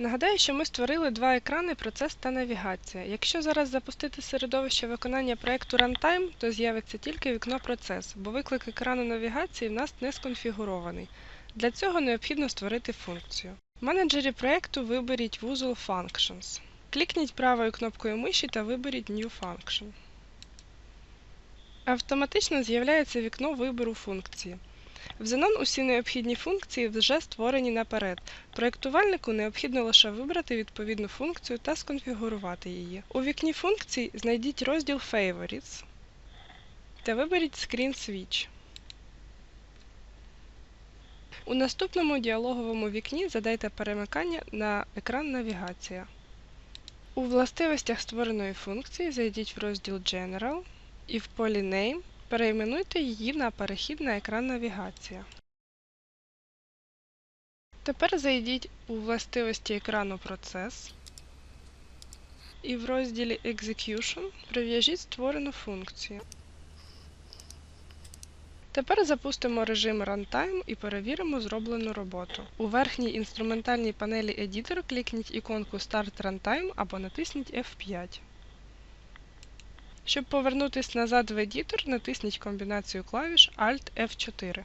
Нагадаю, що ми створили два екрани процес та навігація. Якщо зараз запустити середовище виконання проєкту Runtime, то з'явиться тільки вікно процес, бо виклик екрану навігації в нас не сконфігурований. Для цього необхідно створити функцію. В менеджері проєкту виберіть вузол Functions. Клікніть правою кнопкою миші та виберіть New Function. Автоматично з'являється вікно вибору функції. В Xenon усі необхідні функції вже створені наперед. Проєктувальнику необхідно лише вибрати відповідну функцію та сконфігурувати її. У вікні функцій знайдіть розділ Favorites та виберіть Screen Switch. У наступному діалоговому вікні задайте перемикання на екран Навігація. У властивостях створеної функції зайдіть в розділ General і в полі Name перейменуйте її на перехід на екран навігація. Тепер зайдіть у властивості екрану процес і в розділі Execution прив'яжіть створену функцію. Тепер запустимо режим Runtime і перевіримо зроблену роботу. У верхній інструментальній панелі Editor клікніть іконку Start Runtime або натисніть F5. Щоб повернутися назад в едітор, натисніть комбінацію клавіш Alt F4.